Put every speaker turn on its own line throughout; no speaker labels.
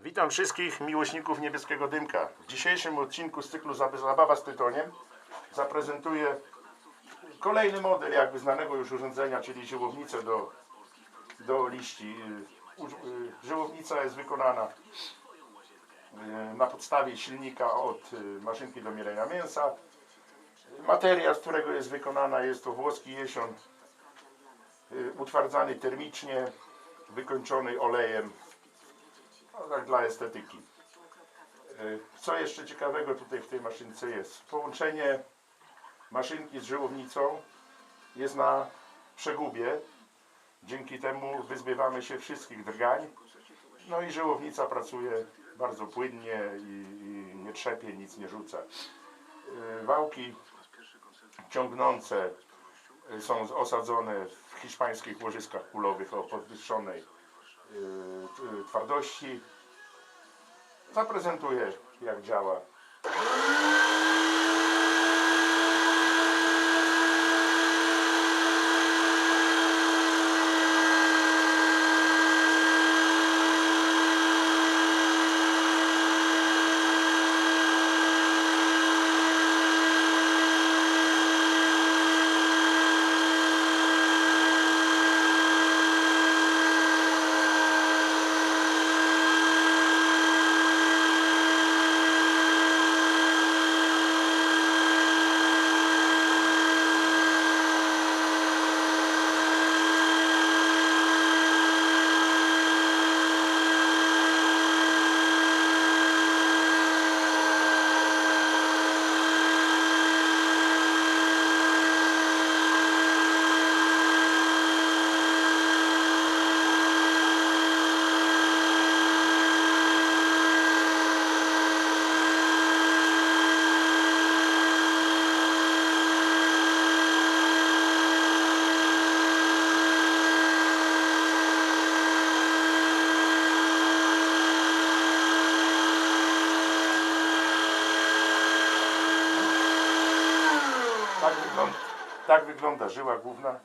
Witam wszystkich miłośników niebieskiego dymka. W dzisiejszym odcinku z cyklu Zab- Zabawa z tytoniem zaprezentuję kolejny model jakby znanego już urządzenia, czyli żyłownicę do, do liści. Żyłownica jest wykonana y, na podstawie silnika od y, maszynki do mielenia mięsa. Materiał, z którego jest wykonana jest to włoski jesion y, utwardzany termicznie, wykończony olejem no, tak dla estetyki. Y, Co jeszcze ciekawego tutaj w tej maszynce jest? Połączenie maszynki z żyłownicą jest na przegubie. Dzięki temu wyzbywamy się wszystkich drgań. No i żyłownica pracuje bardzo płynnie i, i nie trzepie, nic nie rzuca. Y, Wałki ciągnące y, są osadzone w hiszpańskich łożyskach kulowych o podwyższonej twardości. Zaprezentuję jak działa. Wygląda, tak wygląda żyła główna.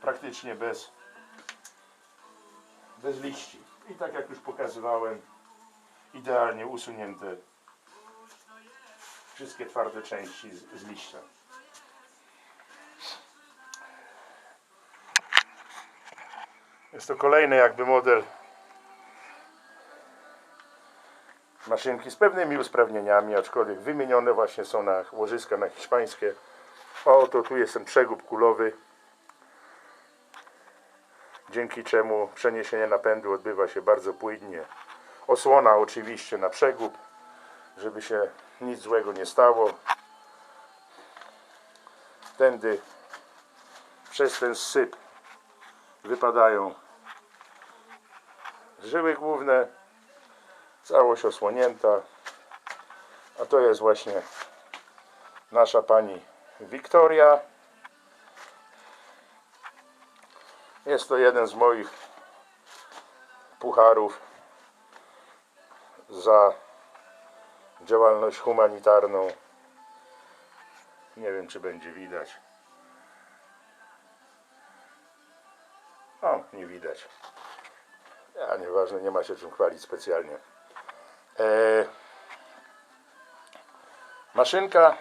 Praktycznie bez, bez liści. I tak jak już pokazywałem, idealnie usunięte wszystkie twarde części z, z liścia. Jest to kolejny jakby model maszynki z pewnymi usprawnieniami, aczkolwiek wymienione właśnie są na łożyska na hiszpańskie. Oto tu jest ten przegub kulowy, dzięki czemu przeniesienie napędu odbywa się bardzo płynnie. Osłona oczywiście na przegub, żeby się nic złego nie stało. Tędy przez ten syp wypadają żyły główne, całość osłonięta. A to jest właśnie nasza pani Wiktoria. Jest to jeden z moich pucharów za działalność humanitarną. Nie wiem, czy będzie widać. O, nie widać. A nieważne, nie ma się czym chwalić specjalnie. E, maszynka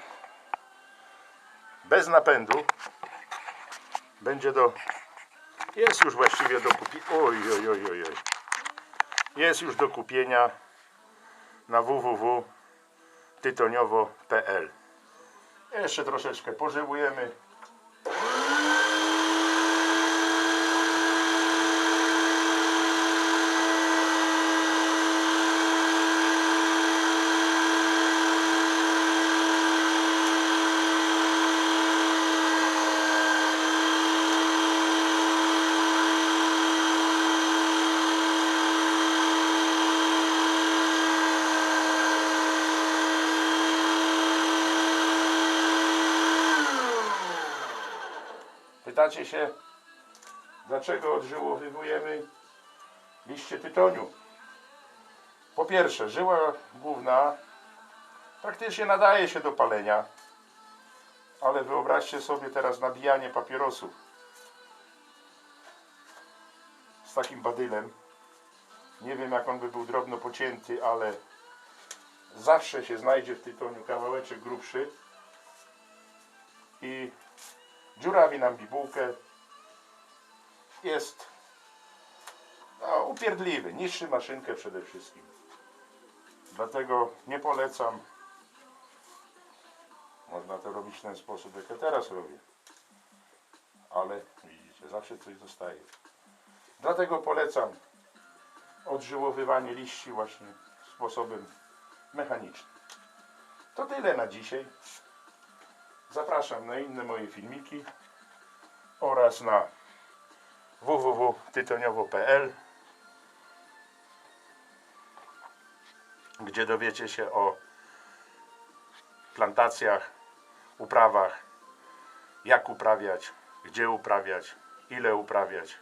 bez napędu będzie do jest już właściwie do kupienia oj, oj, oj, oj, jest już do kupienia na www.tytoniowo.pl jeszcze troszeczkę pożywujemy Pytacie się, dlaczego odżyłowywujemy liście tytoniu? Po pierwsze, żyła główna praktycznie nadaje się do palenia, ale wyobraźcie sobie teraz nabijanie papierosów z takim badylem. Nie wiem jak on by był drobno pocięty, ale zawsze się znajdzie w tytoniu kawałeczek grubszy i dziurawi nam bibułkę. Jest no, upierdliwy, niższy maszynkę przede wszystkim. Dlatego nie polecam. Można to robić w ten sposób, jak ja teraz robię. Ale widzicie, zawsze coś zostaje. Dlatego polecam odżyłowywanie liści właśnie sposobem mechanicznym. To tyle na dzisiaj. Zapraszam na inne moje filmiki oraz na www.tytoniowo.pl gdzie dowiecie się o plantacjach, uprawach, jak uprawiać, gdzie uprawiać, ile uprawiać,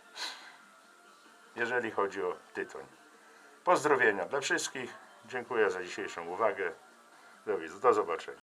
jeżeli chodzi o tytoń. Pozdrowienia dla wszystkich. Dziękuję za dzisiejszą uwagę. Do, do zobaczenia.